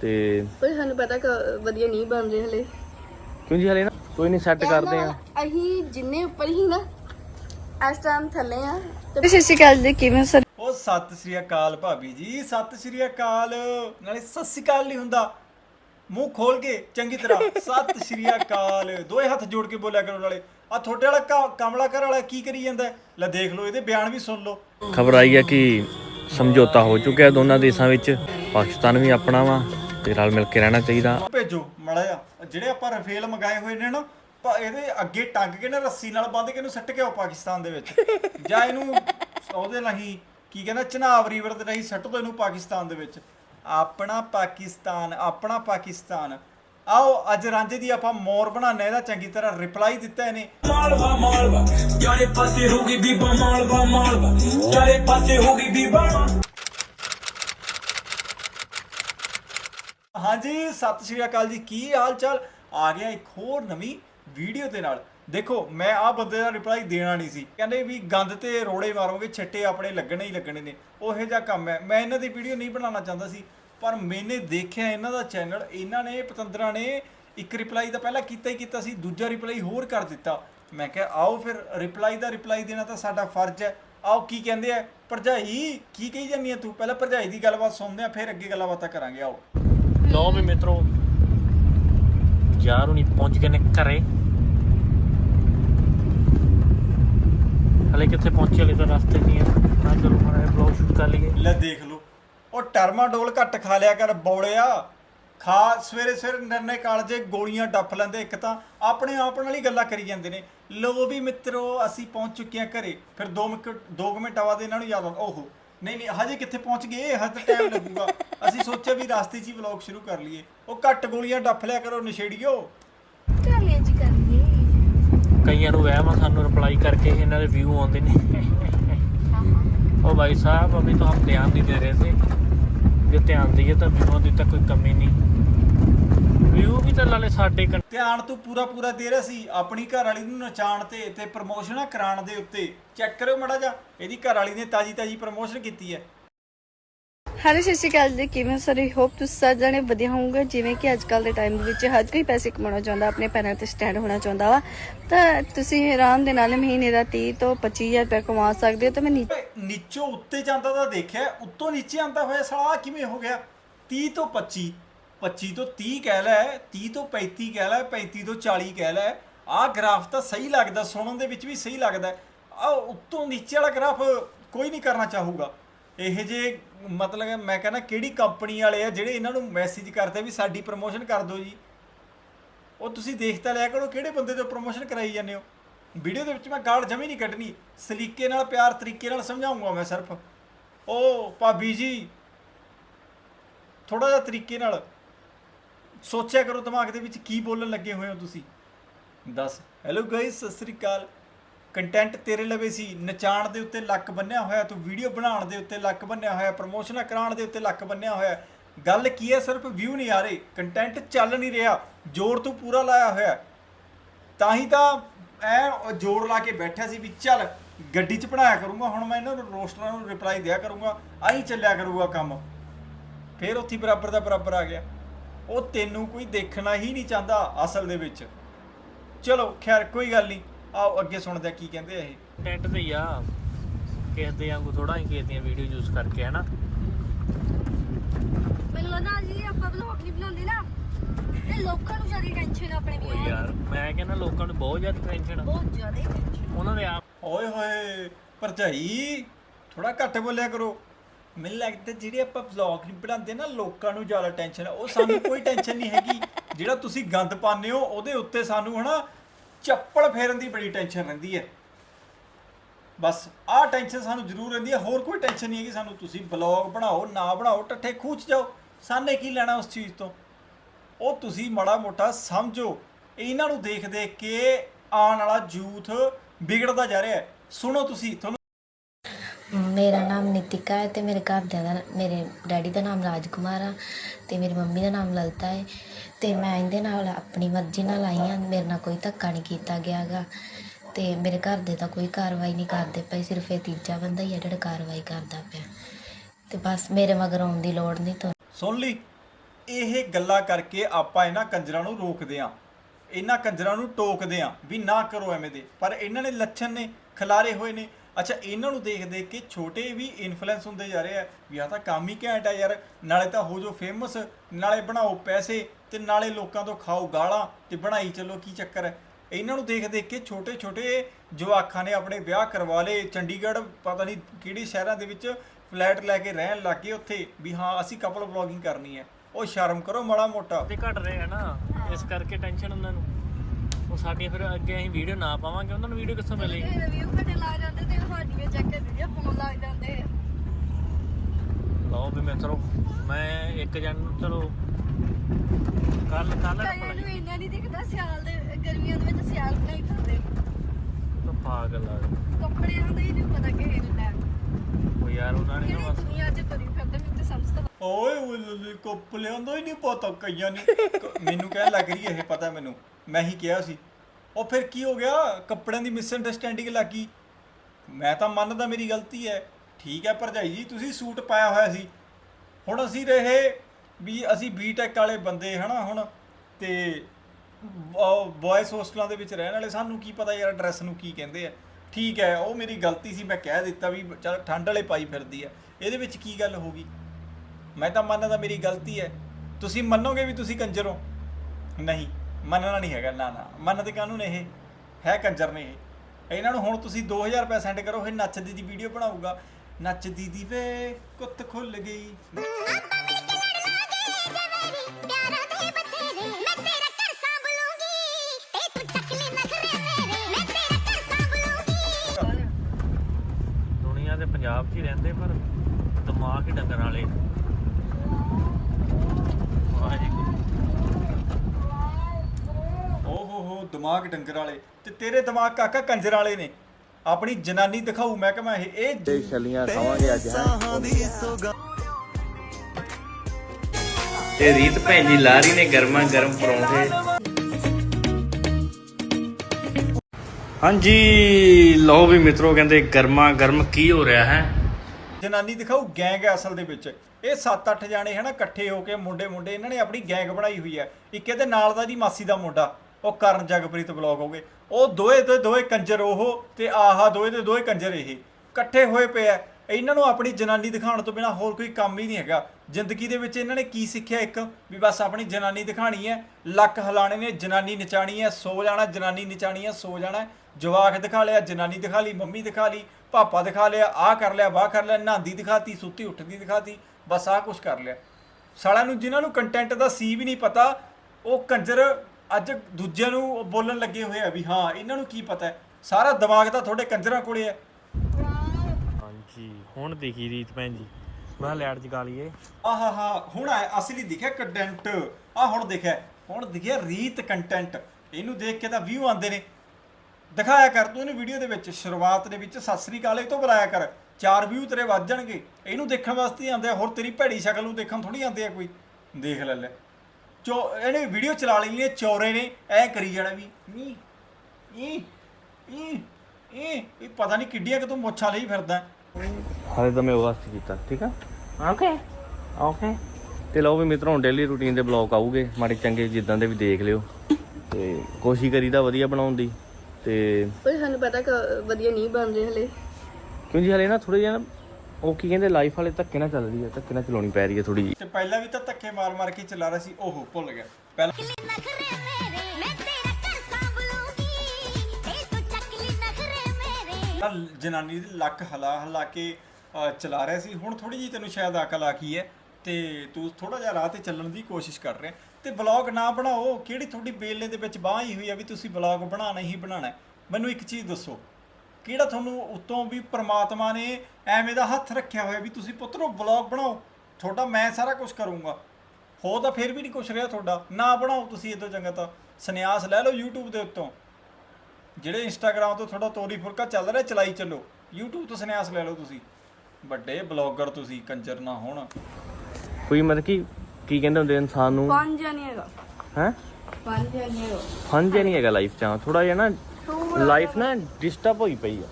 ਤੇ ਪਰ ਸਾਨੂੰ ਪਤਾ ਕਿ ਵਧੀਆ ਨਹੀਂ ਬਣ ਰਹੇ ਹਲੇ। ਕਿਉਂ ਜੀ ਹਲੇ ਨਾ? ਕੋਈ ਨਹੀਂ ਸੈੱਟ ਕਰਦੇ ਆ ਅਸੀਂ ਜਿੰਨੇ ਉੱਪਰ ਹੀ ਨਾ ਇਸ ਟਾਈਮ ਥੱਲੇ ਆ। ਤੇ ਸਤਿ ਸ਼੍ਰੀ ਅਕਾਲ ਜੀ ਕਿਵੇਂ ਸਰ? ਉਹ ਸਤਿ ਸ੍ਰੀ ਅਕਾਲ ਭਾਬੀ ਜੀ ਸਤਿ ਸ੍ਰੀ ਅਕਾਲ। ਨਾਲੇ ਸਤਿ ਸ੍ਰੀ ਅਕਾਲ ਨਹੀਂ ਹੁੰਦਾ। ਮੂੰਹ ਖੋਲ ਕੇ ਚੰਗੀ ਤਰ੍ਹਾਂ। ਸਤਿ ਸ੍ਰੀ ਅਕਾਲ। ਦੋਏ ਹੱਥ ਜੋੜ ਕੇ ਬੋਲਿਆ ਕਰੋ ਨਾਲੇ। ਆ ਤੁਹਾਡੇ ਵਾਲਾ ਕ- ਕਮਲਾ ਘਰ ਵਾਲਾ ਕੀ ਕਰੀ ਜਾਂਦਾ? ਹੈ? ਲੈ ਦੇਖ ਲਓ ਇਹਦੇ ਬਿਆਨ ਵੀ ਸੁਣ ਲਓ। ਖਬਰ ਆਈ ਹੈ ਕਿ ਸਮਝੌਤਾ ਹੋ ਚੁੱਕਿਆ ਦੋਨਾਂ ਦੇਸ਼ਾਂ ਵਿੱਚ। ਪਾਕਿਸਤਾਨ ਵੀ ਆਪਣਾ ਵਾ। ਤੇ ਰਲ ਮਿਲ ਕੇ ਰਹਿਣਾ ਚਾਹੀਦਾ। ਭੇਜੋ ਮੜਾ ਜਾ ਜਿਹੜੇ ਆਪਾਂ ਰਫੇਲ ਮੰਗਾਏ ਹੋਏ ਨੇ ਨਾ ਪ- ਇਹਦੇ ਅੱਗੇ ਟੰਗ ਕੇ ਨਾ ਰੱਸੀ ਨਾਲ ਬੰਨ੍ਹ ਕੇ ਇਹਨੂੰ ਸੱਟ ਕੇ ਆਓ ਪਾਕਿਸਤਾਨ ਦੇ ਵਿੱਚ। ਜਾਂ ਇਹਨੂੰ ਉਹਦੇ ਨਹੀਂ ਕੀ ਕਹਿੰਦਾ ਚਨਾਬ ਰਿਵਰ ਦੇ ਨਹੀਂ ਸੱਟ ਦੋ ਇਹਨੂੰ ਪਾਕਿਸਤਾਨ ਦੇ ਵਿੱਚ। ਆਪਣਾ ਪਾਕਿਸਤਾਨ ਆਪਣਾ ਪਾਕਿਸਤਾਨ। ਆਓ ਅੱਜ ਰਾਂਝੇ ਦੀ ਆਪਾਂ ਮੋਰ ਬਣਾਉਂਦੇ ਹਾਂ, ਇਹਦਾ ਚੰਗੀ ਤਰ੍ਹਾਂ ਰਿਪਲਾਈ ਦਿੱਤਾ ਇਹਨੇ। ਮਾਲਵਾ ਮਾਲਵਾ ਚਾਰੇ ਪਾਸੇ ਹੋ ਗਈ ਬੀਬਾ ਮਾਲਵਾ ਮਾਲਵਾ। ਚਾਰੇ ਪਾਸੇ ਹੋ ਗਈ ਬੀਬਾ ਹਾਂਜੀ, ਸਤਿ ਸ਼੍ਰੀ ਅਕਾਲ ਜੀ। ਕੀ ਹਾਲ ਚਾਲ ਆ ਗਿਆ ਇੱਕ ਹੋਰ ਨਵੀਂ ਵੀਡੀਓ ਦੇ ਨਾਲ। ਦੇਖੋ, ਮੈਂ ਆ ਬੰਦੇ ਦਾ ਰਿਪਲਾਈ ਦੇਣਾ ਨਹੀਂ ਸੀ। ਕਹਿੰਦੇ ਵੀ ਗੰਦ ਤੇ ਰੋੜੇ ਮਾਰੋਗੇ, ਛੱਟੇ ਆਪਣੇ ਲੱਗਣੇ ਹੀ ਲੱਗਣੇ ਨੇ। ਉਹੋ ਜਿਹਾ ਕੰਮ ਹੈ। ਮੈਂ ਇਹਨਾਂ ਦੀ ਵੀਡੀਓ ਨਹੀਂ ਬਣਾਉਣਾ ਚਾਹੁੰਦਾ ਸੀ, ਪਰ ਮੈਨੇ ਦੇਖਿਆ ਇਹਨਾਂ ਦਾ ਚੈਨਲ ਇਹਨਾਂ ਨੇ, ਪਤੰਦਰਾਂ ਨੇ ਇੱਕ ਰਿਪਲਾਈ ਤਾਂ ਪਹਿਲਾਂ ਕੀਤਾ ਹੀ ਕੀਤਾ ਸੀ, ਦੂਜਾ ਰਿਪਲਾਈ ਹੋਰ ਕਰ ਦਿੱਤਾ। ਮੈਂ ਕਿਹਾ, ਆਓ ਫਿਰ ਰਿਪਲਾਈ ਦਾ ਰਿਪਲਾਈ ਦੇਣਾ ਤਾਂ ਸਾਡਾ ਫਰਜ਼ ਹੈ। ਆਓ ਕੀ ਕਹਿੰਦੇ ਆ? ਭਰਜਾਈ, ਕੀ ਕਹੀ ਜਾਂਦੀ ਹੈ ਤੂੰ? ਪਹਿਲਾਂ ਭਰਜਾਈ ਦੀ ਗੱਲਬਾਤ ਸੁਣਦੇ ਆ, ਫਿਰ ਅੱਗੇ ਗੱਲਾਂ ਬਾਤਾਂ ਕਰਾਂਗੇ। ਆਓ। ਲੋ ਵੀ ਮਿੱਤਰੋ, ਯਾਰ ਹੁਣੀ ਪਹੁੰਚ ਗਏ ਨੇ ਘਰੇ। ਹਲੇ ਕਿੱਥੇ ਪਹੁੰਚੇ, ਹਲੇ ਤਾਂ ਰਸਤੇ ਨਹੀਂ ਆ। ਮੈਂ ਚਲੋ ਮਾੜਾ ਬਲੌਗ ਸ਼ੂਟ ਕਰ ਲਈਏ। ਲੈ ਦੇਖ ਲਓ। ਉਹ ਟਰਮਾਡੋਲ ਘੱਟ ਖਾ ਲਿਆ ਕਰ ਬੌੜਿਆ ਖਾ, ਸਵੇਰੇ ਸਵੇਰੇ ਨਰਨੇ ਕਾਲਜੇ ਗੋਲੀਆਂ ਡੱਫ ਲੈਂਦੇ, ਇੱਕ ਤਾਂ ਆਪਣੇ ਆਪ ਨਾਲ ਹੀ ਗੱਲਾਂ ਕਰੀ ਜਾਂਦੇ ਨੇ। ਲੋ ਵੀ ਮਿੱਤਰੋ, ਅਸੀਂ ਪਹੁੰਚ ਚੁੱਕੇ ਹਾਂ ਘਰੇ। ਫਿਰ 2 ਮਿੰਟ 2 ਮਿੰਟ ਬਾਅਦ ਇਹਨਾਂ ਨੂੰ ਯਾਦ ਆਉਂਦਾ। ਓਹੋ ਨਹੀਂ ਨਹੀਂ ਹਜੇ ਕਿੱਥੇ ਪਹੁੰਚ ਗਏ? ਹਜੇ ਟਾਈਮ ਲੱਗੂਗਾ। ਅਸੀਂ ਸੋਚਿਆ ਵੀ ਰਸਤੇ 'ਚ ਹੀ ਵਲੌਗ ਸ਼ੁਰੂ ਕਰ ਲਈਏ। ਉਹ ਘੱਟ ਗੋਲੀਆਂ ਡੱਫ ਲਿਆ ਕਰੋ ਨਸ਼ੇੜੀਓ। ਕਰ ਜੀ ਕਰ ਕਈਆਂ ਨੂੰ ਵਹਿਮ ਆ ਸਾਨੂੰ ਰਿਪਲਾਈ ਕਰਕੇ ਇਹਨਾਂ ਦੇ ਵਿਊ ਆਉਂਦੇ ਨੇ। ਉਹ ਭਾਈ ਸਾਹਿਬ ਅਭੀ ਤੋਂ ਹਮ ਧਿਆਨ ਨਹੀਂ ਦੇ ਰਹੇ ਥੇ ਜੇ ਧਿਆਨ ਦਈਏ ਤਾਂ ਵਿਊਆਂ ਦੀ ਤਾਂ ਕੋਈ ਕਮੀ ਨਹੀਂ। ਵਿਊ ਵੀ ਤਾਂ ਲਾਲੇ ਸਾਡੇ ਕੰ- ਧਿਆਨ ਤੂੰ ਪੂਰਾ ਪੂਰਾ ਦੇ ਰਿਹਾ ਸੀ। ਆਪਣੀ ਘਰ ਵਾਲੀ ਨੂੰ ਨਚਾਣ ਤੇ ਤੇ ਪ੍ਰਮੋਸ਼ਨਾਂ ਕਰਾਉਣ ਦੇ ਉੱਤੇ। ਚੈੱਕ ਕਰਿਓ ਮੜਾ ਜਾ ਇਹਦੀ ਘਰ ਵਾਲੀ ਨੇ ਤਾਜੀ ਤਾਜੀ ਪ੍ਰਮੋਸ਼ਨ ਕੀਤੀ ਹੈ। ਹੈਲੋ ਸਤਿ ਸ਼੍ਰੀ ਅਕਾਲ ਜੀ। ਕਿਵੇਂ ਸਰ? ਹੋਪ ਤੁਸੀਂ ਸਾਰੇ ਜਣੇ ਵਧੀਆ ਹੋਵੋਗੇ। ਜਿਵੇਂ ਕਿ ਅੱਜ ਕੱਲ ਦੇ ਟਾਈਮ ਦੇ ਵਿੱਚ ਹਰ ਕੋਈ ਪੈਸੇ ਕਮਾਉਣਾ ਚਾਹੁੰਦਾ ਆਪਣੇ ਪੈਰਾਂ ਤੇ ਸਟੈਂਡ ਹੋਣਾ ਚਾਹੁੰਦਾ ਵਾ। ਤਾਂ ਤੁਸੀਂ ਆਰਾਮ ਦੇ ਨਾਲ ਮਹੀਨੇ ਦਾ 30 ਤੋਂ 25000 ਰੁਪਏ ਕਮਾ ਸਕਦੇ ਹੋ ਤਾਂ ਮੈਂ ਨੀ- ਓਏ, ਨੀਚੋਂ ਉੱਤੇ ਜਾਂਦਾ ਤਾਂ ਦੇਖਿਆ ਉੱਤੋਂ ਨੀਚੇ ਆਂਦਾ ਹੋਇਆ ਸਾਲਾ ਆਹ ਕਿਵੇਂ ਹੋ ਗਿਆ? 30 ਤੋਂ 25 25 ਤੋਂ 30 ਕਹਿ ਲੈ 30 ਤੋਂ 35 ਕਹਿ ਲੈ 35 ਤੋਂ 40 ਕਹਿ ਲੈ। ਆਹ ਗ੍ਰਾਫ ਤਾਂ ਸਹੀ ਲੱਗਦਾ, ਸੁਣਨ ਦੇ ਵਿੱਚ ਵੀ ਸਹੀ ਲੱਗਦਾ। ਆ ਉੱਤੋਂ ਨੀਚੇ ਵਾਲਾ ਗ੍ਰਾਫ ਕੋਈ ਨਹੀਂ ਕਰਨਾ ਚਾਹੂਗਾ। ਇਹ ਜੇ ਮਤਲਬ ਮੈਂ ਕਹਿੰਦਾ ਕਿਹੜੀ ਕੰਪਨੀ ਵਾਲੇ ਆ ਜਿਹੜੇ ਇਹਨਾਂ ਨੂੰ ਮੈਸੇਜ ਕਰਦੇ ਵੀ ਸਾਡੀ ਪ੍ਰਮੋਸ਼ਨ ਕਰ ਦਿਓ ਜੀ। ਉਹ ਤੁਸੀਂ ਦੇਖ ਤਾਂ ਲਿਆ ਕਰੋ ਕਿਹੜੇ ਬੰਦੇ ਤੋਂ ਪ੍ਰਮੋਸ਼ਨ ਕਰਾਈ ਜਾਂਦੇ ਹੋ। ਵੀਡੀਓ ਦੇ ਵਿੱਚ ਮੈਂ ਗਾਲ ਜਮੀ ਨਹੀਂ ਕੱਢਣੀ। ਸਲੀਕੇ ਨਾਲ, ਪਿਆਰ ਤਰੀਕੇ ਨਾਲ ਸਮਝਾਉਂਗਾ ਮੈਂ ਸਿਰਫ। ਉਹ ਭਾਬੀ ਜੀ ਥੋੜਾ ਜਿਹਾ ਤਰੀਕੇ ਨਾਲ। ਸੋਚਿਆ ਕਰੋ ਦਿਮਾਗ ਦੇ ਵਿੱਚ ਕੀ ਬੋਲਣ ਲੱਗੇ ਹੋਏ ਹੋ ਤੁਸੀਂ। ਦੱਸ ਹੈਲੋ ਗਾਇਸ ਸਤਿ ਸ੍ਰੀ ਅਕਾਲ। ਕੰਟੈਂਟ ਤੇਰੇ ਲਵੇ ਸੀ। ਨਚਾਣ ਦੇ ਉੱਤੇ ਲੱਕ ਬੰਨਿਆ ਹੋਇਆ, ਤੂੰ ਵੀਡੀਓ ਬਣਾਉਣ ਦੇ ਉੱਤੇ ਲੱਕ ਬੰਨਿਆ ਹੋਇਆ ਪ੍ਰਮੋਸ਼ਨਾਂ ਕਰਾਉਣ ਦੇ ਉੱਤੇ ਲੱਕ ਬੰਨਿਆ ਹੋਇਆ। ਗੱਲ ਕੀ ਹੈ, ਸਿਰਫ ਵਿਊ ਨਹੀਂ ਆ ਰਹੇ। ਕੰਟੈਂਟ ਚੱਲ ਨਹੀਂ ਰਿਹਾ। ਜ਼ੋਰ ਤੂੰ ਪੂਰਾ ਲਾਇਆ ਹੋਇਆ। ਤਾਂ ਹੀ ਤਾਂ ਐ ਜ਼ੋਰ ਲਾ ਕੇ ਬੈਠਿਆ ਸੀ ਵੀ ਚੱਲ ਗੱਡੀ 'ਚ ਬਣਾਇਆ ਕਰੂੰਗਾ। ਹੁਣ ਮੈਂ ਇਹਨਾਂ ਨੂੰ ਰੋਸਟਰਾਂ ਨੂੰ ਰਿਪਲਾਈ ਦਿਆ ਕਰੂੰਗਾ। ਆਹੀ ਚੱਲਿਆ ਕਰੂਗਾ ਕੰਮ। ਫਿਰ ਉੱਥੇ ਬਰਾਬਰ ਦਾ ਬਰਾਬਰ ਆ ਗਿਆ। ਉਹ ਤੈਨੂੰ ਕੋਈ ਦੇਖਣਾ ਹੀ ਨਹੀਂ ਚਾਹੁੰਦਾ ਅਸਲ ਦੇ ਵਿੱਚ। ਚਲੋ ਖੈਰ ਕੋਈ ਗੱਲ ਨਹੀਂ। ਆਓ ਅੱਗੇ ਸੁਣਦੇ ਆ ਕੀ ਕਹਿੰਦੇ ਆ ਇਹ। ਟੈਂਟ ਤੇ ਹੀ ਆ। ਕਿਸੇ ਦੇ ਵਾਂਗੂ ਥੋੜਾ ਹੀ ਕਿਸੇ ਦੀਆਂ ਵੀਡੀਓ ਯੂਜ਼ ਕਰਕੇ ਹਨਾ? ਮੈਨੂੰ ਲੱਗਦਾ ਜੀ ਆਪਾਂ ਵਲੌਗ ਨਹੀਂ ਬਣਾਉਂਦੇ ਨਾ। ਤੇ ਲੋਕਾਂ ਨੂੰ ਜ਼ਿਆਦਾ ਟੈਨਸ਼ਨ ਆਪਣੇ ਓ ਵੀ ਯਾਰ ਮੈਂ ਕਹਿੰਦਾ ਲੋਕਾਂ ਨੂੰ ਬਹੁਤ ਜ਼ਿਆਦਾ ਟੈਨਸ਼ਨ ਬਹੁਤ ਜ਼ਿਆਦਾ ਟੈਨਸ਼ਨ ਉਹਨਾਂ ਦੇ ਆਪ ਓਏ ਹੋਏ ਭਰਜਾਈ ਥੋੜਾ ਘੱਟ ਬੋਲਿਆ ਕਰੋ। ਮੈਨੂੰ ਲੱਗਦਾ ਜਿਹੜੇ ਆਪਾਂ ਵਲੌਗ ਨਹੀਂ ਬਣਾਉਂਦੇ ਨਾ, ਲੋਕਾਂ ਨੂੰ ਜ਼ਿਆਦਾ ਟੈਨਸ਼ਨ ਉਹ ਸਾਨੂੰ ਕੋਈ ਟੈਨਸ਼ਨ ਨਹੀਂ ਹੈਗੀ। ਜਿਹੜਾ ਤੁਸੀਂ ਗੰਦ ਪਾਉਂਦੇ ਹੋ, ਉਹਦੇ ਉੱਤੇ ਸਾਨੂੰ ਹਨਾ ਚੱਪੜ ਫੇਰਨ ਦੀ ਬੜੀ ਟੈਨਸ਼ਨ ਰਹਿੰਦੀ ਹੈ। ਬਸ, ਆਹ ਟੈਨਸ਼ਨ ਸਾਨੂੰ ਜ਼ਰੂਰ ਰਹਿੰਦੀ ਹੈ। ਹੋਰ ਕੋਈ ਟੈਨਸ਼ਨ ਨਹੀਂ ਹੈਗੀ। ਸਾਨੂੰ ਤੁਸੀਂ ਵਲੌਗ ਬਣਾਓ, ਨਾ ਬਣਾਓ, ਟੱਠੇ ਖੂਚ ਜਾਓ। ਸਾਨੇ ਕੀ ਲੈਣਾ ਉਸ ਚੀਜ਼ ਤੋਂ? ਉਹ ਤੁਸੀਂ ਮਾੜਾ ਮੋਟਾ ਸਮਝੋ। ਇਹਨਾਂ ਨੂੰ ਦੇਖ ਦੇਖ ਕੇ ਆਉਣ ਵਾਲਾ ਯੂਥ ਵਿਗੜਦਾ ਜਾ ਰਿਹਾ ਹੈ। ਸੁਣੋ ਤੁਸੀਂ, ਤੁਹਾਨੂੰ ਮੇਰਾ ਨਾਮ ਨਿਤਿਕਾ ਹੈ ਤੇ ਮੇਰੇ ਘਰਦਿਆਂ ਦਾ ਮੇਰੇ ਡੈਡੀ ਦਾ ਨਾਮ ਰਾਜਕੁਮਾਰ ਆ ਤੇ ਮੇਰੀ ਮੰਮੀ ਦਾ ਨਾਮ ਲਲਿਤਾ ਹੈ ਤੇ ਮੈਂ ਇਹਦੇ ਨਾਲ ਆਪਣੀ ਮਰਜ਼ੀ ਨਾਲ ਆਈ ਹਾਂ। ਮੇਰੇ ਨਾਲ ਕੋਈ ਧੱਕਾ ਨਹੀਂ ਕੀਤਾ ਗਿਆਗਾ ਤੇ ਮੇਰੇ ਘਰ ਤਾਂ ਕੋਈ ਕਾਰਵਾਈ ਨਹੀਂ ਕਰਦੇ ਪਏ, ਸਿਰਫ ਇਹ ਤੀਜਾ ਬੰਦਾ ਹੀ ਹੈ ਜਿਹੜਾ ਕਾਰਵਾਈ ਕਰਦਾ ਪਿਆ। ਤੇ ਬਸ ਮੇਰੇ ਮਗਰ ਆਉਣ ਦੀ ਲੋੜ ਨਹੀਂ ਤੁਹਾਨੂੰ। ਸੁਣ ਲਈ, ਇਹ ਗੱਲਾਂ ਕਰਕੇ ਆਪਾਂ ਇਹਨਾਂ ਕੰਜਰਾਂ ਨੂੰ ਰੋਕਦੇ ਆ ਇਹਨਾਂ ਕੰਜਰਾਂ ਨੂੰ ਟੋਕਦੇ ਆ ਵੀ ਨਾ ਕਰੋ ਐਵੇਂ ਦੇ। ਪਰ ਇਹਨਾਂ ਨੇ ਲੱਛਣ ਨੇ, ਖਿਲਾਰੇ ਹੋਏ ਨੇ। ਅੱਛਾ, ਇਹਨਾਂ ਨੂੰ ਦੇਖ ਦੇਖ ਕੇ ਛੋਟੇ ਵੀ ਇਨਫਲੂਐਂਸ ਹੁੰਦੇ ਜਾ ਰਹੇ ਆ ਵੀ ਆ ਤਾਂ ਕੰਮ ਹੀ ਘੈਂਟ ਆ ਯਾਰ, ਨਾਲੇ ਤਾਂ ਹੋ ਜੋ ਫੇਮਸ ਨਾਲੇ ਬਣਾਓ ਪੈਸੇ ਤੇ ਨਾਲੇ ਲੋਕਾਂ ਤੋਂ ਖਾਓ ਗਾਲਾਂ ਤੇ ਬਣਾਈ ਚੱਲੋ ਕੀ ਚੱਕਰ ਹੈ ਇਹਨਾਂ ਨੂੰ ਦੇਖ ਦੇਖ ਕੇ ਛੋਟੇ ਛੋਟੇ ਜਵਾਖਾਂ ਨੇ ਆਪਣੇ ਵਿਆਹ ਕਰਵਾ ਲਏ, ਚੰਡੀਗੜ੍ਹ ਪਤਾ ਨਹੀਂ ਕਿਹੜੇ ਸ਼ਹਿਰਾਂ ਦੇ ਵਿੱਚ ਫਲੈਟ ਲੈ ਕੇ ਰਹਿਣ ਲੱਗੇ ਉੱਥੇ ਵੀ ਹਾਂ, ਅਸੀਂ ਕਪਲ ਵਲੌਗਿੰਗ ਕਰਨੀ ਹੈ ਉਹ ਸ਼ਰਮ ਕਰੋ ਮਾੜਾ ਮੋਟਾ। ਤੇ ਘਟ ਰਹੇ ਆ ਨਾ, ਇਸ ਕਰਕੇ ਟੈਨਸ਼ਨ ਉਹਨਾਂ ਨੂੰ। ਉਹ ਸਾਡੀਆਂ ਫਿਰ ਅੱਗੇ ਅਸੀਂ ਵੀਡੀਓ ਨਾ ਪਾਵਾਂਗੇ ਉਹਨਾਂ ਨੂੰ ਵੀਡੀਓ ਕਿੱਥੋਂ ਮਿਲੇਗੀ? ਰਿਵਿਊ ਘੱਟ ਲਾ ਜਾਂਦੇ ਤੇ ਸਾਡੀਆਂ ਚੈੱਕ ਦੀਆਂ ਫੋਨ ਲੱਗ ਜਾਂਦੇ ਆ। ਲਓ ਵੀ ਮਿੱਤਰੋ ਮੈਂ ਇੱਕ ਜਣ ਨੂੰ ਚਲੋ ਕੱਲ ਕੱਲ ਕਈਆਂ ਨੂੰ ਇੰਨਾ ਨਹੀਂ ਦਿਖਦਾ ਸਿਆਲ ਦੇ ਗਰਮੀਆਂ ਦੇ ਵਿੱਚ ਸਿਆਲ ਬਣਾਈ ਫਿਰਦੇ ਪਾਗਲ ਆ। ਕੱਪੜਿਆਂ ਦਾ ਹੀ ਨਹੀਂ ਪਤਾ ਕਿਹੇ ਨੂੰ ਲੈ ਉਹ ਯਾਰ ਉਹਨਾਂ ਨੇ ਬਸ ਦੁਨੀਆ 'ਚ ਤੁਰੀ ਫਿਰਦੇ ਮੈਨੂੰ ਤੇ ਸਮਝ ਤਾਂ ਓਏ ਉਹ ਲੱਲੇ ਕੋਪਲਿਆਂ ਦਾ ਹੀ ਨਹੀਂ ਪਤਾ ਕਈਆਂ ਨੇ ਕ- ਮੈਨੂੰ ਕਹਿ ਲੱਗ ਰਹੀ ਇਹ ਪਤਾ ਮੈਨੂੰ। ਮੈਂ ਹੀ ਕਿਹਾ ਸੀ। ਉਹ ਫਿਰ ਕੀ ਹੋ ਗਿਆ? ਕੱਪੜਿਆਂ ਦੀ ਮਿਸਅੰਡਰਸਟੈਂਡਿੰਗ ਲੱਗੀ ਮੈਂ ਤਾਂ ਮੰਨਦਾ ਮੇਰੀ ਗਲਤੀ ਹੈ। ਠੀਕ ਹੈ ਭਰਜਾਈ ਜੀ, ਤੁਸੀਂ ਸੂਟ ਪਾਇਆ ਹੋਇਆ ਸੀ। ਹੁਣ ਅਸੀਂ ਰਹੇ ਵੀ ਅਸੀਂ ਬੀਟੈਕ ਵਾਲੇ ਬੰਦੇ ਹਨਾ ਹੁਣ ਤੇ ਬॉयਜ਼ ਹੋਸਟਲਾਂ ਦੇ ਵਿੱਚ ਰਹਿਣ ਵਾਲੇ। ਸਾਨੂੰ ਕੀ ਪਤਾ ਯਾਰ ਡਰੈਸ ਨੂੰ ਕੀ ਕਹਿੰਦੇ ਆ। ਠੀਕ ਹੈ, ਉਹ ਮੇਰੀ ਗਲਤੀ ਸੀ। ਮੈਂ ਕਹਿ ਦਿੱਤਾ ਵੀ ਚਲ ਠੰਡ ਵਾਲੇ ਪਾਈ ਫਿਰਦੀ ਹੈ। ਇਹਦੇ ਵਿੱਚ ਕੀ ਗੱਲ ਹੋ ਗਈ? ਮੈਂ ਤਾਂ ਮੰਨਦਾ ਮੇਰੀ ਗਲਤੀ ਹੈ। ਤੁਸੀਂ ਮੰਨੋਗੇ ਵੀ ਤੁਸੀਂ ਕੰਜਰ ਹੋ? ਨਹੀਂ। ਮੰਨਣਾ ਨਹੀਂ ਹੈਗਾ ਨਾ ਨਾ। ਮੰਨਦੇ ਕਾਨੂੰਨ ਇਹ? ਹੈ ਕੰਜਰ ਨੇ ਇਹ। ਇਹਨਾਂ ਨੂੰ ਹੁਣ ਤੁਸੀਂ 2000 ਰੁਪਏ ਸੈਂਡ ਕਰੋ ਇਹ ਨੱਚਦੀ ਦੀ ਵੀਡੀਓ ਬਣਾਊਗਾ। ਨੱਚਦੀ ਦੀ ਵੇ ਕੁੱਤ ਖੁੱਲ ਗਈ। ਦੁਨੀਆ ਦੇ ਪੰਜਾਬ 'ਚ ਹੀ ਰਹਿੰਦੇ ਪਰ ਦਿਮਾਗ ਹੀ ਡੰਗਰ ਵਾਲੇ ਹੋ ਹੋ ਦਿਮਾਗ ਡੰਗਰ ਵਾਲੇ ਤੇ ਤੇਰੇ ਦਿਮਾਗ ਕਾਕਾ ਕੰਜਰ ਵਾਲੇ ਨੇ। ਆਪਣੀ ਜਨਾਨੀ ਦਿਖਾਊ ਮੈਂ ਕਹਾਂ ਇਹ ਇਹ ਛਲੀਆਂ ਖਾਵਾਂਗੇ ਅੱਜ ਤੇ ਰੀਤ ਭੈਣ ਜੀ ਲਾ ਰਹੀ ਨੇ ਗਰਮਾ ਗਰਮ ਪਰੌਂਠੇ। ਹਾਂਜੀ ਲਓ ਵੀ ਮਿੱਤਰੋ ਕਹਿੰਦੇ ਗਰਮਾ ਗਰਮ ਕੀ ਹੋ ਰਿਹਾ ਹੈ? ਜਨਾਨੀ ਦਿਖਾਊ ਗੈਂਗ ਹੈ ਅਸਲ ਦੇ ਵਿੱਚ। ਇਹ 7-8 ਜਾਣੇ ਹਨਾ ਇਕੱਠੇ ਹੋ ਕੇ ਮੁੰਡੇ ਮੁੰਡੇ ਇਹਨਾਂ ਨੇ ਆਪਣੀ ਗੈਂਗ ਬਣਾਈ ਹੋਈ ਹੈ। ਇੱਕ ਇਹਦੇ ਨਾਲ ਦਾ ਦੀ ਮਾਸੀ ਦਾ ਮੁੰਡਾ। ਉਹ ਕਰਨ ਜਗਪ੍ਰੀਤ ਬਲੌਗ ਹੋਗੇ ਉਹ ਦੋਏ ਦੇ ਦੋਏ ਕੰਜਰ ਉਹ ਤੇ ਆਹਾ ਦੋਏ ਦੇ ਦੋਏ ਕੰਜਰ ਇਹ। ਇਕੱਠੇ ਹੋਏ ਪਏ ਆ। ਇਹਨਾਂ ਨੂੰ ਆਪਣੀ ਜਨਾਨੀ ਦਿਖਾਉਣ ਤੋਂ ਬਿਨਾ ਹੋਰ ਕੋਈ ਕੰਮ ਹੀ ਨਹੀਂ ਹੈਗਾ। ਜ਼ਿੰਦਗੀ ਦੇ ਵਿੱਚ ਇਹਨਾਂ ਨੇ ਕੀ ਸਿੱਖਿਆ ਇੱਕ? ਵੀ ਬਸ ਆਪਣੀ ਜਨਾਨੀ ਦਿਖਾਣੀ ਹੈ। ਲੱਕ ਹਲਾਣੇ ਨੇ, ਜਨਾਨੀ ਨਚਾਣੀ ਹੈ, ਸੋ ਜਾਣਾ, ਜਨਾਨੀ ਨਚਾਣੀ ਹੈ, ਸੋ ਜਾਣਾ। ਜਵਾਕ ਦਿਖਾ ਲਿਆ, ਜਨਾਨੀ ਦਿਖਾ ਲਈ, ਮੰਮੀ ਦਿਖਾ ਲਈ, ਪਾਪਾ ਦਿਖਾ ਲਿਆ, ਆਹ ਕਰ ਲਿਆ, ਵਾਹ ਕਰ ਲਿਆ ਨਹਾਂਦੀ ਦਿਖਾਤੀ, ਸੁੱਤੀ, ਉੱਠਦੀ ਦਿਖਾਤੀ, ਬਸ ਆਹ ਕੁਝ ਕਰ ਲਿਆ। ਸਾਲਿਆਂ ਨੂੰ, ਜਿਨ੍ਹਾਂ ਨੂੰ ਕੰਟੈਂਟ ਦਾ ਸੀ ਵੀ ਨਹੀਂ ਪਤਾ, ਉਹ ਕੰਜਰ ਅੱਜ ਦੂਜਿਆਂ ਨੂੰ ਬੋਲਣ ਲੱਗੇ ਹੋਏ ਆ ਵੀ ਹਾਂ ਇਹਨਾਂ ਨੂੰ ਕੀ ਪਤਾ ਹੈ? ਸਾਰਾ ਦਿਮਾਗ ਤਾਂ ਤੁਹਾਡੇ ਕੰਜਰਾਂ ਕੋਲੇ ਹੈ। ਹਾਂਜੀ ਹੁਣ ਦਿਖੀ ਰੀਤ ਭੈਣ ਜੀ। ਮੈਂ ਲੈਟ ਜਗਾ ਲਈਏ। ਆਹਾਹਾ ਹੁਣ ਆ ਅਸਲੀ ਦਿਖਿਆ ਕੰਟੈਂਟ ਆ ਹੁਣ ਦਿਖਿਆ ਹੁਣ ਦਿਖਿਆ ਰੀਤ ਕੰਟੈਂਟ ਇਹਨੂੰ ਦੇਖ ਕੇ ਤਾਂ ਵਿਊ ਆਉਂਦੇ ਨੇ। ਦਿਖਾਇਆ ਕਰ ਤੂੰ ਇਹਨੂੰ ਵੀਡੀਓ ਦੇ ਵਿੱਚ। ਸ਼ੁਰੂਆਤ ਦੇ ਵਿੱਚ ਸਤਿ ਸ੍ਰੀ ਅਕਾਲ ਇਹ ਤੋਂ ਬੁਲਾਇਆ ਕਰ। ਚਾਰ ਵਿਊ ਤੇਰੇ ਵੱਜ ਜਾਣਗੇ। ਇਹਨੂੰ ਦੇਖਣ ਵਾਸਤੇ ਹੀ ਆਉਂਦੇ ਆ। ਹੋਰ ਤੇਰੀ ਭੈੜੀ ਸ਼ਕਲ ਨੂੰ ਦੇਖਣ ਥੋੜੀ ਆਉਂਦੇ ਆ ਕੋਈ। ਦੇਖ ਲੈ ਲੈ। ਚੋ ਇਹਨੇ ਵੀਡੀਓ ਚਲਾ ਲਈ ਨੇ ਚੌਰੇ ਨੇ ਐ ਕਰੀ ਜਾਣਾ ਵੀ। ਈ ਈ ਈ ਈ ਇਹ ਪਤਾ ਨਹੀਂ ਕਿੱਡੀਆਂ ਕਿ ਤੂੰ ਮੁੱਛਾਂ ਲਈ ਫਿਰਦਾ। ਹਾਲੇ ਤਾਂ ਮੈਂ ਉਹ ਵਾਸਤੇ ਕੀਤਾ ਠੀਕ ਆ? ਓਕੇ ਓਕੇ ਤੇ ਲਓ ਵੀ ਮਿੱਤਰੋ ਹੁਣ ਡੇਲੀ ਰੂਟੀਨ ਦੇ ਬਲੌਗ ਆਉਗੇ ਮਾੜੇ ਚੰਗੇ ਜਿੱਦਾਂ ਦੇ ਵੀ ਦੇਖ ਲਿਓ। ਤੇ ਕੋਸ਼ਿਸ਼ ਕਰੀਦਾ ਵਧੀਆ ਬਣਾਉਣ ਦੀ। ਤੇ ਪਰ ਸਾਨੂੰ ਪਤਾ ਕਿ ਵਧੀਆ ਨਹੀਂ ਬਣ ਰਹੇ ਹਲੇ। ਕਿਉਂ ਜੀ ਹਲੇ ਨਾ ਥੋੜੇ ਜਿਹਾ ਨਾ ਉਹ ਕੀ ਕਹਿੰਦੇ ਲਾਈਫ ਵਾਲੇ ਧੱਕੇ ਨਾਲ ਚੱਲ ਰਹੀ ਹੈ ਧੱਕੇ ਨਾਲ ਚਲਾਉਣੀ ਪੈ ਰਹੀ ਹੈ ਥੋੜੀ ਜੀ ਤੇ ਪਹਿਲਾਂ ਵੀ ਤਾਂ ਧੱਕੇ ਮਾਰ ਮਾਰ ਕੇ ਚਲਾ ਰਿਹਾ ਸੀ ਓਹੋ ਭੁੱਲ ਗਿਆ। ਪਹਿਲਾਂ ਨਖਰੇ ਮੇਰੇ ਮੈਂ ਤੇਰਾ ਘਰ ਸੰਭਲੂਗੀ। ਏ ਤੂੰ ਚੱਕਲੀ ਨਖਰੇ ਮੇਰੇ। ਤਾਂ ਜਨਾਨੀ ਦੀ ਲੱਕ ਹਿਲਾ ਹਿਲਾ ਕੇ ਅ, ਚਲਾ ਰਿਹਾ ਸੀ। ਹੁਣ ਥੋੜੀ ਜੀ ਤੈਨੂੰ ਸ਼ਾਇਦ ਅਕਲ ਆ ਗਈ ਹੈ ਤੇ ਤੂੰ ਥੋੜਾ ਜਿਹਾ ਰਾਹ ਤੇ ਚੱਲਣ ਦੀ ਕੋਸ਼ਿਸ਼ ਕਰ ਰਿਹਾ। ਤੇ ਵਲੌਗ ਨਾ ਬਣਾਓ ਕਿਹੜੀ ਤੁਹਾਡੀ ਬੇਲੇ ਦੇ ਵਿੱਚ ਬਾਹ ਹੀ ਹੋਈ ਆ ਵੀ ਤੁਸੀਂ ਵਲੌਗ ਬਣਾਉਣਾ ਹੀ ਬਣਾਉਣਾ ਹੈ। ਮੈਨੂੰ ਇੱਕ ਚੀਜ਼ ਦੱਸੋ ਕਿਹੜਾ ਤੁਹਾਨੂੰ ਉਤੋਂ ਵੀ ਪ੍ਰਮਾਤਮਾ ਨੇ ਐਵੇਂ ਦਾ ਹੱਥ ਰੱਖਿਆ ਹੋਇਆ ਵੀ ਤੁਸੀਂ ਪੁੱਤਰੋ ਵਲੌਗ ਬਣਾਓ ਤੁਹਾਡਾ ਮੈਂ ਸਾਰਾ ਕੁਝ ਕਰੂੰਗਾ। ਹੋ ਤਾਂ ਫਿਰ ਵੀ ਨਹੀਂ ਕੁਛ ਰਿਹਾ ਤੁਹਾਡਾ ਨਾ ਬਣਾਓ ਤੁਸੀਂ ਇਦੋਂ ਚੰਗਾ ਤਾਂ। ਸੰਨਿਆਸ ਲੈ ਲਓ YouTube ਦੇ ਉੱਤੋਂ। ਜਿਹੜੇ ਇੰਸਟਾਗ੍ਰam ਤੋਂ ਤੁਹਾਡਾ ਤੋਰੀ ਫੁਲਕਾ ਚੱਲ ਰਿਹਾ ਚਲਾਈ ਚੱਲੋ। YouTube ਤੋਂ ਸੰਨਿਆਸ ਲੈ ਲਓ ਤੁਸੀਂ। ਵੱਡੇ ਬਲੌਗਰ ਤੁਸੀਂ ਕੰਜਰ ਨਾ ਹੋਣ। ਕੋਈ ਮਤਲਬ ਕਿ ਕੀ ਕਹਿੰਦੇ ਹੁੰਦੇ ਇਨਸਾਨ ਨੂੰ? ਪੰਜ ਨਹੀਂ ਹੈਗਾ। ਹੈ? ਪੰਜ ਨਹੀਂ ਹੈਗਾ। ਫਨ ਜਿਹਾ ਨਹੀਂ ਹੈਗਾ ਲਾਈਫ 'ਚ ਥੋੜਾ ਜਿਹਾ ਨਾ ਲਾਈਫ ਨਾ ਡਿਸਟਰਬ ਹੋਈ ਪਈ ਆ।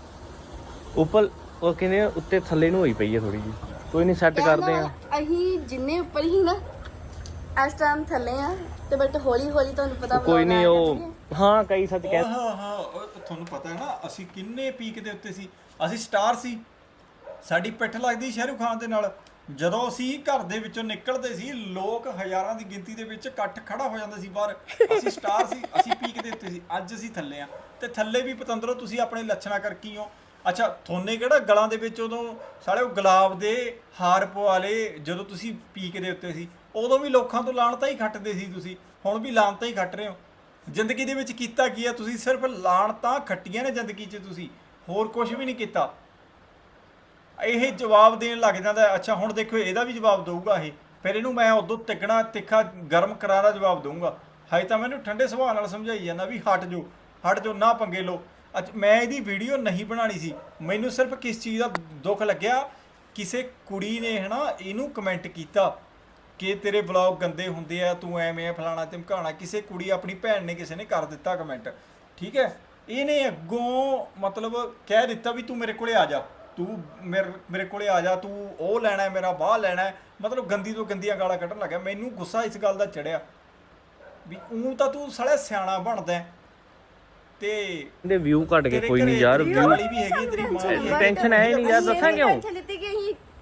ਉੱਪਰ ਉਹ ਕਹਿੰਦੇ ਆ, ਉੱਤੇ ਥੱਲੇ ਨੂੰ ਹੋਈ ਪਈ ਆ ਥੋੜੀ ਜੀ ਕੋਈ ਨਹੀਂ ਸੈੱਟ ਕਰਦੇ ਆ। ਅਸੀਂ ਜਿੰਨੇ ਉੱਪਰ ਹੀ ਨਾ ਇਸ ਟਾਈਮ ਥੱਲੇ ਆ ਤੇ ਬਟ ਹੌਲੀ ਹੌਲੀ ਤੁਹਾਨੂੰ ਪਤਾ ਕੋਈ ਨਹੀਂ ਉਹ? ਹਾਂ ਕਈ ਸੱਚ ਕਹਿ ਹਾਂ ਹਾਂ ਉਹ ਤੁਹਾਨੂੰ ਪਤਾ ਹੈ ਨਾ ਅਸੀਂ ਕਿੰਨੇ ਪੀਕ ਦੇ ਉੱਤੇ ਸੀ। ਅਸੀਂ ਸਟਾਰ ਸੀ। ਸਾਡੀ ਪਿੱਠ ਲੱਗਦੀ ਸ਼ਾਹਰੁਖ ਖਾਨ ਦੇ ਨਾਲ। ਜਦੋਂ ਅਸੀਂ ਘਰ ਦੇ ਵਿੱਚੋਂ ਨਿਕਲਦੇ ਸੀ, ਲੋਕ ਹਜ਼ਾਰਾਂ ਦੀ ਗਿਣਤੀ ਦੇ ਵਿੱਚ ਇਕੱਠ ਖੜਾ ਹੋ ਜਾਂਦਾ ਸੀ ਬਾਹਰ। ਅਸੀਂ ਸਟਾਰ ਸੀ, ਅਸੀਂ ਪੀਕ ਦੇ ਉੱਤੇ ਸੀ, ਅੱਜ ਅਸੀਂ ਥੱਲੇ ਆ। ਤੇ ਥੱਲੇ ਵੀ ਪਤੰਦਰੋ, ਤੁਸੀਂ ਆਪਣੇ ਲੱਛਣਾ ਕਰਕੇ ਹੀ ਹੋ? ਅੱਛਾ ਥੋਨੇ ਕਿਹੜਾ ਗਲਾਂ ਦੇ ਵਿੱਚ ਉਦੋਂ ਸਾਲੇ ਉਹ ਗੁਲਾਬ ਦੇ ਹਾਰ ਪਵਾ ਜਦੋਂ ਤੁਸੀਂ ਪੀਕ ਦੇ ਉੱਤੇ ਸੀ? ਉਦੋਂ ਵੀ ਲੋਕਾਂ ਤੋਂ ਲਾਣਤਾਂ ਹੀ ਖੱਟਦੇ ਸੀ ਤੁਸੀਂ। ਹੁਣ ਵੀ ਲਾਣਤਾਂ ਹੀ ਖੱਟ ਰਹੇ ਹੋ। ਜ਼ਿੰਦਗੀ ਦੇ ਵਿੱਚ ਕੀਤਾ ਕੀ ਹੈ ਤੁਸੀਂ ਸਿਰਫ ਲਾਣਤਾਂ ਖੱਟੀਆਂ ਨੇ ਜ਼ਿੰਦਗੀ 'ਚ ਤੁਸੀਂ। ਹੋਰ ਕੁਝ ਵੀ ਨਹੀਂ ਕੀਤਾ। ਇਹ ਜਵਾਬ ਦੇਣ ਲੱਗ ਜਾਂਦਾ ਅੱਛਾ, ਹੁਣ ਦੇਖੋ ਇਹਦਾ ਵੀ ਜਵਾਬ ਦਊਗਾ ਇਹ। ਫਿਰ ਇਹਨੂੰ ਮੈਂ ਉਦੋਂ ਤਿੱਗਣਾ ਤਿੱਖਾ ਗਰਮ ਕਰਾਰਾ ਜਵਾਬ ਦਊਂਗਾ। ਹਾਈ ਤਾਂ ਮੈਨੂੰ ਠੰਡੇ ਸੁਭਾਅ ਨਾਲ ਸਮਝਾਈ ਜਾਂਦਾ ਵੀ ਹਟ ਜੋ ਹਟ ਜੋ ਨਾ ਪੰਗੇ ਲੋ ਅੱਜ ਮੈਂ ਇਹਦੀ ਵੀਡੀਓ ਨਹੀਂ ਬਣਾਣੀ ਸੀ। ਮੈਨੂੰ ਸਿਰਫ ਕਿਸ ਚੀਜ਼ ਦਾ ਦੁੱਖ ਲੱਗਿਆ, ਕਿਸੇ ਕੁੜੀ ਨੇ ਹਨਾ ਇਹਨੂੰ ਕਮੈਂਟ ਕੀਤਾ ਕਿ ਤੇਰੇ ਵਲੌਗ ਗੰਦੇ ਹੁੰਦੇ ਆ, ਤੂੰ ਐਵੇਂ ਆ, ਫਲਾਣਾ ਧਮਕਾਣਾ ਕਿਸੇ ਕੁੜੀ ਆਪਣੀ ਭੈਣ ਨੇ ਕਿਸੇ ਨੇ ਕਰ ਦਿੱਤਾ ਕਮੈਂਟ ਠੀਕ ਹੈ? ਇਹਨੇ ਅੱਗੋਂ ਮਤਲਬ ਕਹਿ ਦਿੱਤਾ ਵੀ ਤੂੰ ਮੇਰੇ ਕੋਲੇ ਆ ਜਾ। ਤੂੰ ਮੇਰੇ ਮੇਰੇ ਕੋਲੇ ਆ ਜਾ ਤੂੰ ਉਹ ਲੈਣਾ ਹੈ ਮੇਰਾ ਬਾਹ ਲੈਣਾ ਹੈ। ਮਤਲਬ ਗੰਦੀ ਤੋਂ ਗੰਦੀਆਂ ਗਾਲਾਂ ਕੱਢਣ ਲੱਗਿਆ ਮੈਨੂੰ ਗੁੱਸਾ ਇਸ ਗੱਲ ਦਾ ਚੜਿਆ ਵੀ ਉਹ ਤਾਂ ਤੂੰ ਸਾਲਿਆ ਸਿਆਣਾ ਬਣਦਾ। ਤੇ ਦੇ ਵਿਊ ਘਟ ਗਏ ਕੋਈ ਨਹੀਂ ਯਾਰ ਤੇਰੀ ਵਿਊ ਵਾਲੀ ਵੀ ਹੈਗੀ ਤੇਰੀ ਮਾਂ। ਟੈਨਸ਼ਨ ਹੈ ਨਹੀਂ ਯਾਰ ਦੱਸਾਂ ਕਿਉਂ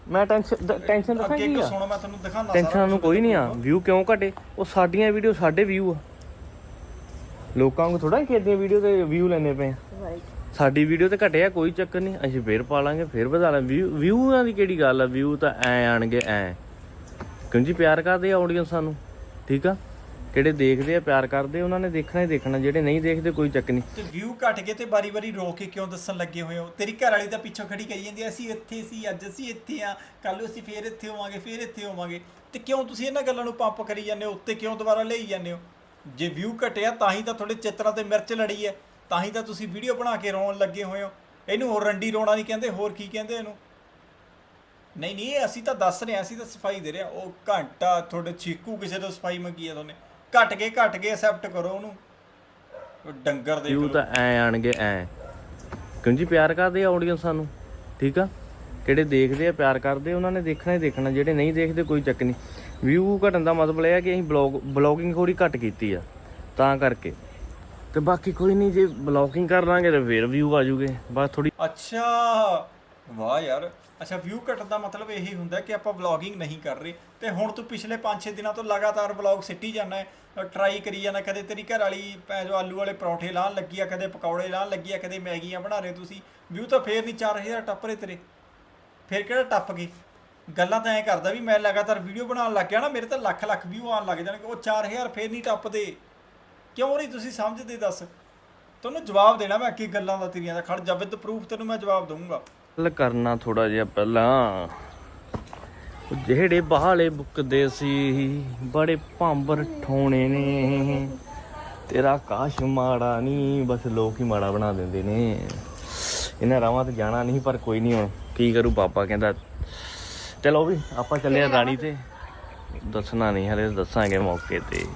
ਮੈਂ ਟੈਨਸ਼ਨ ਟੈਨਸ਼ਨ ਦੱਸਾਂ ਕੀ ਆ। ਸੁਣੋ ਮੈਂ ਤੁਹਾਨੂੰ ਦਿਖਾਣਾ ਟੈਨਸ਼ਨ ਨੂੰ ਕੋਈ ਨਹੀਂ ਆ। ਵਿਊ ਕਿਉਂ ਘਟੇ? ਉਹ ਸਾਡੀਆਂ ਵੀਡੀਓ ਸਾਡੇ ਵਿਊ ਆ। ਲੋਕਾਂ ਨੂੰ ਥੋੜਾ ਖੇਡੀਆਂ ਵੀਡੀਓ ਤੇ ਵਿਊ ਲੈਣੇ ਪਏ ਆ। ਸਾਡੀ ਵੀਡੀਓ ਤੇ ਘਟਿਆ ਕੋਈ ਚੱਕਰ ਨਹੀਂ, ਅਸੀਂ ਫੇਰ ਪਾ ਲਾਂਗੇ, ਫੇਰ ਵਧਾ ਲਾਂਗੇ। ਵਿਊ ਵਿਊਆਂ ਦੀ ਕਿਹੜੀ ਗੱਲ ਆ? ਵਿਊ ਤਾਂ ਐ ਆਣਗੇ, ਐ। ਕਿਉਂ ਜੀ, ਪਿਆਰ ਕਰਦੇ ਆ ਆਡੀਅנס ਸਾਨੂੰ? ਠੀਕ ਆ? ਕਿਹੜੇ ਦੇਖਦੇ ਆ, ਪਿਆਰ ਕਰਦੇ, ਉਹਨਾਂ ਨੇ ਦੇਖਣਾ ਹੀ ਦੇਖਣਾ, ਜਿਹੜੇ ਨਹੀਂ ਦੇਖਦੇ, ਕੋਈ ਚੱਕ ਨਹੀਂ। ਤੇ ਵਿਊ ਘਟ ਗਏ ਤੇ ਬਾਰੀ-ਬਾਰੀ ਰੋ ਕੇ ਕਿਉਂ ਦੱਸਣ ਲੱਗੇ ਹੋਏ ਹੋ? ਤੇਰੀ ਘਰ ਵਾਲੀ ਤਾਂ ਪਿੱਛੋਂ ਖੜੀ ਕਰੀ ਜਾਂਦੀ ਅਸੀਂ ਇੱਥੇ ਸੀ, ਅੱਜ ਅਸੀਂ ਇੱਥੇ ਆ। ਕੱਲ ਨੂੰ ਅਸੀਂ ਫੇਰ ਇੱਥੇ ਹੋਵਾਂਗੇ, ਫੇਰ ਇੱਥੇ ਹੋਵਾਂਗੇ। ਤੇ ਕਿਉਂ ਤੁਸੀਂ ਇਹਨਾਂ ਗੱਲਾਂ ਨੂੰ ਪੰਪ ਕਰੀ ਜਾਂਦੇ ਹੋ? ਉੱਤੇ ਕਿਉਂ ਦੁਬਾਰਾ ਲਈ ਜਾਂਦੇ ਹੋ? ਜੇ ਵਿਊ ਘਟਿਆ, ਤਾਂ ਹੀ ਤਾਂ ਤੁਹਾਡੇ ਚਿੱਤਰਾਂ ਤੇ ਮਿਰਚ ਲੜੀ ਹੈ। ਤਾਂ ਹੀ ਤਾਂ ਤੁਸੀਂ ਵੀਡੀਓ ਬਣਾ ਕੇ ਰੋਣ ਲੱਗੇ ਹੋਏ ਹੋ। ਇਹਨੂੰ ਹੋਰ ਰੰਡੀ ਰੋਣਾ ਨਹੀਂ ਕਹਿੰਦੇ ਹੋਰ ਕੀ ਕਹਿੰਦੇ ਇਹਨੂੰ? ਨਹੀਂ ਨਹੀਂ ਇਹ ਅਸੀਂ ਤਾਂ ਦੱਸ ਰਹੇ ਹਾਂ ਅਸੀਂ ਤਾਂ ਸਫ਼ਾਈ ਦੇ ਰਹੇ ਹਾਂ। ਉਹ ਘੰਟਾ ਤੁਹਾਡੇ ਚੀਕੂ ਕਿਸੇ ਤੋਂ ਸਫ਼ਾਈ ਮੰਗੀ ਆ ਤੁਹਾਨੇ। ਘਟ ਗਏ ਘਟ ਗਏ ਐਕਸੈਪਟ ਕਰੋ ਉਹਨੂੰ। ਉਹ ਡੰਗਰ ਵਿਊ ਲਓ ਤਾਂ ਐ ਆਣਗੇ ਐ। ਕਿਉਂ ਜੀ ਪਿਆਰ ਕਰਦੇ ਆ ਆਡੀਅנס ਸਾਨੂੰ? ਠੀਕ ਆ? ਕਿਹੜੇ ਦੇਖਦੇ ਆ ਪਿਆਰ ਕਰਦੇ ਆ, ਉਹਨਾਂ ਨੇ ਦੇਖਣਾ ਹੀ ਦੇਖਣਾ। ਜਿਹੜੇ ਨਹੀਂ ਦੇਖਦੇ ਕੋਈ ਚੱਕ ਨਹੀਂ। ਵਿਊ ਘਟਣ ਦਾ ਮਤਲਬ ਇਹ ਹੈ ਕਿ ਅਸੀਂ ਬਲੌਗ ਬਲੌਗਿੰਗ ਥੋੜੀ ਘੱਟ ਕੀਤੀ ਆ। ਤਾਂ ਕਰਕੇ। ਤੇ ਬਾਕੀ ਕੋਈ ਨਹੀਂ ਜੇ ਬਲੌਗਿੰਗ ਕਰ ਲਾਂਗੇ ਤੇ ਫੇਰ ਵਿਊ ਆ ਜੂਗੇ। ਬਸ ਥੋੜੀ ਅੱਛਾ। ਵਾਹ ਯਾਰ। ਅੱਛਾ ਵਿਊ ਘਟਣ ਦਾ ਮਤਲਬ ਇਹੀ ਹੁੰਦਾ ਕਿ ਆਪਾਂ ਵਲੌਗਿੰਗ ਨਹੀਂ ਕਰ ਰਹੇ। ਤੇ ਹੁਣ ਤੂੰ ਪਿਛਲੇ 5-6 ਦਿਨਾਂ ਤੋਂ ਲਗਾਤਾਰ ਵਲੌਗ ਸਿੱਟੀ ਜਾਂਦਾ ਹੈ। ਟਰਾਈ ਕਰੀ ਜਾਂਦਾ, ਕਦੇ ਤੇਰੀ ਘਰ ਵਾਲੀ ਭੈਣ ਜੋ ਆਲੂ ਵਾਲੇ ਪਰੌਂਠੇ ਲਾਣ ਲੱਗੀ ਆ, ਕਦੇ ਪਕੌੜੇ ਲਾਣ ਲੱਗੀ ਆ, ਕਦੇ ਮੈਗੀਆਂ ਬਣਾ ਰਹੇ ਤੁਸੀਂ। ਵਿਊ ਤਾਂ ਫੇਰ ਨਹੀਂ 4000 ਟੱਪ ਰਹੇ ਤੇਰੇ। ਫੇਰ ਕਿਹੜਾ ਟੱਪ ਗਏ? ਗੱਲਾਂ ਤਾਂ ਐਂ ਕਰਦਾ ਵੀ ਮੈਂ ਲਗਾਤਾਰ ਵੀਡੀਓ ਬਣਾਉਣ ਲੱਗ ਗਿਆ ਨਾ, ਮੇਰੇ ਤਾਂ ਲੱਖ ਲੱਖ ਵਿਊ ਆਉਣ ਲੱਗ ਜਾਣਗੇ। ਉਹ 4000 ਫੇਰ ਨਹੀਂ ਟੱਪਦੇ। ਕਿਉਂ ਨਹੀਂ ਤੁਸੀਂ ਸਮਝਦੇ ਦੱਸ? ਤੁਹਾਨੂੰ ਜਵਾਬ ਦੇਣਾ ਮੈਂ ਕੀ ਗੱਲਾਂ ਦਾ ਤੇਰੀਆਂ ਦਾ ਖੜ ਜਾ ਵਿਦ ਪ੍ਰੂਫ ਤੈਨੂੰ ਮੈਂ ਜਵਾਬ ਦਊਂਗਾ। ਗੱਲ ਕਰਨਾ ਥੋੜਾ ਜਿਹਾ ਪਹਿਲਾਂ। ਉਹ ਜਿਹੜੇ ਬਾਹਲੇ ਬੁੱਕਦੇ ਸੀ ਬੜੇ ਭਾਂਬਰ ਠੋਣੇ ਨੇ। ਤੇਰਾ ਕਾਸ਼ ਮਾੜਾ ਨਹੀਂ ਬਸ ਲੋਕ ਹੀ ਮਾੜਾ ਬਣਾ ਦਿੰਦੇ ਨੇ। ਇਹਨਾਂ ਰਾਵਾਂ ਤੇ ਜਾਣਾ ਨਹੀਂ ਪਰ ਕੋਈ ਨਹੀਂ ਹੁਣ। ਕੀ ਕਰੂ ਪਾਪਾ ਕਹਿੰਦਾ ਚਲੋ ਵੀ ਆਪਾਂ ਚੱਲੇ ਆ ਰਾਣੀ ਤੇ। ਦੱਸਣਾ ਨਹੀਂ ਹਲੇ ਦੱਸਾਂਗੇ ਮੌਕੇ ਤੇ।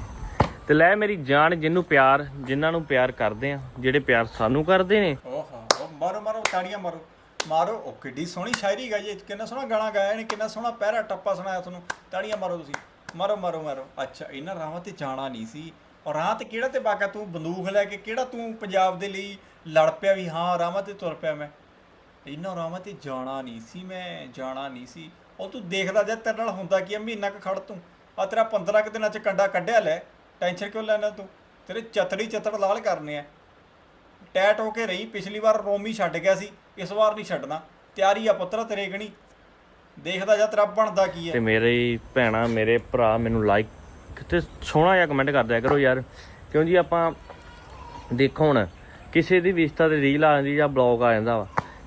ਤੇ ਲੈ ਮੇਰੀ ਜਾਨ ਜਿਹਨੂੰ ਪਿਆਰ ਜਿਨ੍ਹਾਂ ਨੂੰ ਪਿਆਰ ਕਰਦੇ ਆ ਜਿਹੜੇ ਪਿਆਰ ਸਾਨੂੰ ਕਰਦੇ ਨੇ। ਓਹੋ ਮਾਰੋ ਮਾਰੋ ਤਾੜੀਆਂ ਮਾਰੋ। ਮਾਰੋ ਉਹ ਕਿੱਡੀ ਸੋਹਣੀ ਸ਼ਾਇਰੀ ਗਾਈ ਹੈ ਕਿੰਨਾ ਸੋਹਣਾ ਗਾਣਾ ਗਾਇਆ ਇਹਨੇ ਕਿੰਨਾ ਸੋਹਣਾ ਪਹਿਰਾ ਟੱਪਾ ਸੁਣਾਇਆ ਤੁਹਾਨੂੰ। ਤਾੜੀਆਂ ਮਾਰੋ ਤੁਸੀਂ। ਮਾਰੋ ਮਾਰੋ ਮਾਰੋ। ਅੱਛਾ ਇਹਨਾਂ ਰਾਹਾਂ ਤੇ ਜਾਣਾ ਨਹੀਂ ਸੀ। ਔਰ ਰਾਹ ਤੇ ਕਿਹੜਾ ਤੇ ਬਾਕਾ ਤੂੰ ਬੰਦੂਕ ਲੈ ਕੇ ਕਿਹੜਾ ਤੂੰ ਪੰਜਾਬ ਦੇ ਲਈ ਲੜ ਪਿਆ ਵੀ ਹਾਂ ਰਾਹਾਂ ਤੇ ਤੁਰ ਪਿਆ ਮੈਂ। ਇਹਨਾਂ ਰਾਹਾਂ ਤੇ ਜਾਣਾ ਨਹੀਂ ਸੀ ਮੈਂ ਜਾਣਾ ਨਹੀਂ ਸੀ। ਉਹ ਤੂੰ ਦੇਖਦਾ ਜਾ ਤੇਰੇ ਨਾਲ ਹੁੰਦਾ ਕੀ ਆ, ਮਹੀਨਾ ਕੁ ਖੜ ਤੂੰ। ਆ ਤੇਰਾ 15 ਕੁ ਦਿਨਾਂ ਚ ਕੰਡਾ ਕੱਢਿਆ ਲੈ। ਟੈਨਸ਼ਨ ਕਿਉਂ ਲੈਣਾ ਤੂੰ? ਤੇਰੇ ਚਤੜੀ ਚਤੜ ਲਾਲ ਕਰਨੇ ਆ। ਟੈਟ ਹੋ ਕੇ ਰਹੀ, ਪਿਛਲੀ ਵਾਰ ਰੋਮੀ ਛੱਡ ਗਿਆ ਸੀ, ਇਸ ਵਾਰ ਨਹੀਂ ਛੱਡਣਾ। ਤਿਆਰੀ ਆ ਪੁੱਤਰਾ, ਤੇਰੇ ਗਣੀ ਦੇਖਦਾ ਜਾ ਤੇਰਾ ਬਣਦਾ ਕੀ ਤੇ ਮੇਰੇ ਭੈਣਾ, ਮੇਰੇ ਭਰਾ ਮੈਨੂੰ ਲਾਈਕ ਤੇ ਸੋਹਣਾ ਜਿਹਾ ਕਮੈਂਟ ਕਰ ਦਿਆ ਕਰੋ ਯਾਰ। ਕਿਉਂ ਜੀ ਆਪਾਂ ਦੇਖੋ ਹੁਣ, ਕਿਸੇ ਦੀ ਵਿਸਤਾ ਤੇ ਰੀਲ ਆ ਜਾਂਦੀ ਜਾਂ ਬਲੌਗ ਆ ਜਾਂਦਾ ਵਾ।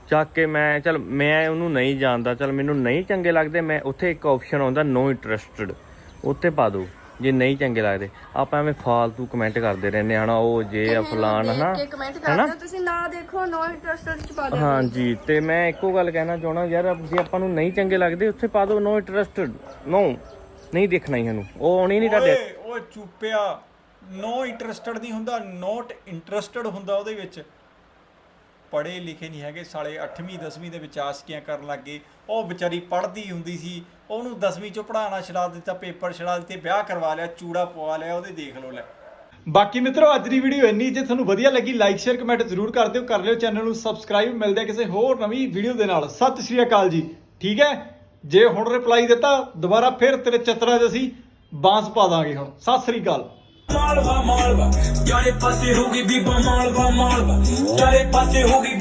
ਚੱਕ ਕੇ ਮੈਂ, ਚਲ ਮੈਂ ਉਹਨੂੰ ਨਹੀਂ ਜਾਣਦਾ, ਚਲ ਮੈਨੂੰ ਨਹੀਂ ਚੰਗੇ ਲੱਗਦੇ, ਮੈਂ ਉੱਥੇ ਇੱਕ ਆਪਸ਼ਨ ਆਉਂਦਾ ਨੋ ਇੰਟਰਸਟਡ ਉੱਥੇ ਪਾ ਦੋ। ਜੇ ਨਹੀਂ ਚੰਗੇ ਲੱਗਦੇ ਆਪਾਂ ਐਵੇਂ ਫਾਲਤੂ ਕਮੈਂਟ ਕਰਦੇ ਰਹਿੰਦੇ ਹਨਾ ਉਹ ਜੇ ਆ ਫਲਾਨ ਹਨਾ ਕਮੈਂਟ ਕਰਦੇ ਹੋ? ਤੁਸੀਂ ਨਾ ਦੇਖੋ ਨੋ ਇੰਟਰਸਟਡ ਚ ਪਾ ਦਿਓ ਹਾਂਜੀ ਤੇ ਮੈਂ ਇੱਕੋ ਗੱਲ ਕਹਿਣਾ ਚਾਹਣਾ ਯਾਰ ਜੇ ਆਪਾਂ ਨੂੰ ਨਹੀਂ ਚੰਗੇ ਲੱਗਦੇ ਉੱਥੇ ਪਾ ਦਿਓ ਨੋ ਇੰਟਰਸਟਡ ਨੋ ਨਹੀਂ ਦੇਖਣਾ ਹੀ ਸਾਨੂੰ ਉਹ ਆਉਣੀ ਨਹੀਂ ਤੁਹਾਡੇ ਓਏ ਓਏ ਚੁੱਪਿਆ ਨੋ ਇੰਟਰਸਟਡ ਨਹੀਂ ਹੁੰਦਾ ਨੋਟ ਇੰਟਰਸਟਡ ਹੁੰਦਾ ਉਹਦੇ ਵਿੱਚ। ਪੜ੍ਹੇ ਲਿਖੇ ਨਹੀਂ ਹੈਗੇ, ਸਾਲੇ 8ਵੀਂ 10ਵੀਂ ਦੇ ਵਿੱਚ ਆਸਕੀਆਂ ਕਰਨ ਲੱਗੇ ਉਹ ਵਿਚਾਰੀ ਪੜ੍ਹਦੀ ਹੁੰਦੀ ਸੀ, ਉਹਨੂੰ 10ਵੀਂ ਚੋਂ ਪੜਾਉਣਾ ਛਡਾ ਦਿੱਤਾ, ਪੇਪਰ ਛਡਾ ਦਿੱਤੇ, ਵਿਆਹ ਕਰਵਾ ਲਿਆ, ਚੂੜਾ ਪਵਾ ਲਿਆ, ਉਹਦੇ ਦੇਖ ਲਓ ਲੈ। ਬਾਕੀ ਮਿੱਤਰੋ, ਅੱਜ ਦੀ ਵੀਡੀਓ ਇੰਨੀ ਜੇ ਤੁਹਾਨੂੰ ਵਧੀਆ ਲੱਗੀ ਲਾਈਕ ਸ਼ੇਅਰ ਕਮੈਂਟ ਜ਼ਰੂਰ ਕਰ ਦਿਓ, ਕਰ ਲਿਓ ਚੈਨਲ ਨੂੰ ਸਬਸਕ੍ਰਾਈਬ ਮਿਲਦੇ ਆ ਕਿਸੇ ਹੋਰ ਨਵੀਂ ਵੀਡੀਓ ਦੇ ਨਾਲ। ਸਤਿ ਸ਼੍ਰੀ ਅਕਾਲ ਜੀ। ਠੀਕ ਹੈ? ਜੇ ਹੁਣ ਰਿਪਲਾਈ ਦਿੱਤਾ, ਦੁਬਾਰਾ ਫਿਰ ਤੇਰੇ ਚਤਰਾ 'ਚ ਅਸੀਂ ਬਾਂਸ ਪਾ ਦਾਂਗੇ ਹੁਣ। ਸਤਿ ਸ਼੍ਰੀ ਅਕਾਲ। ਮਾਲਵਾ ਮਾਲਵਾ। ਚਾਰੇ ਪਾਸੇ ਹੋ ਗਈ ਬੀਬਾ ਮਾਲਵਾ ਮਾਲਵਾ। ਚਾਰੇ ਪਾਸੇ ਹੋ ਗਈ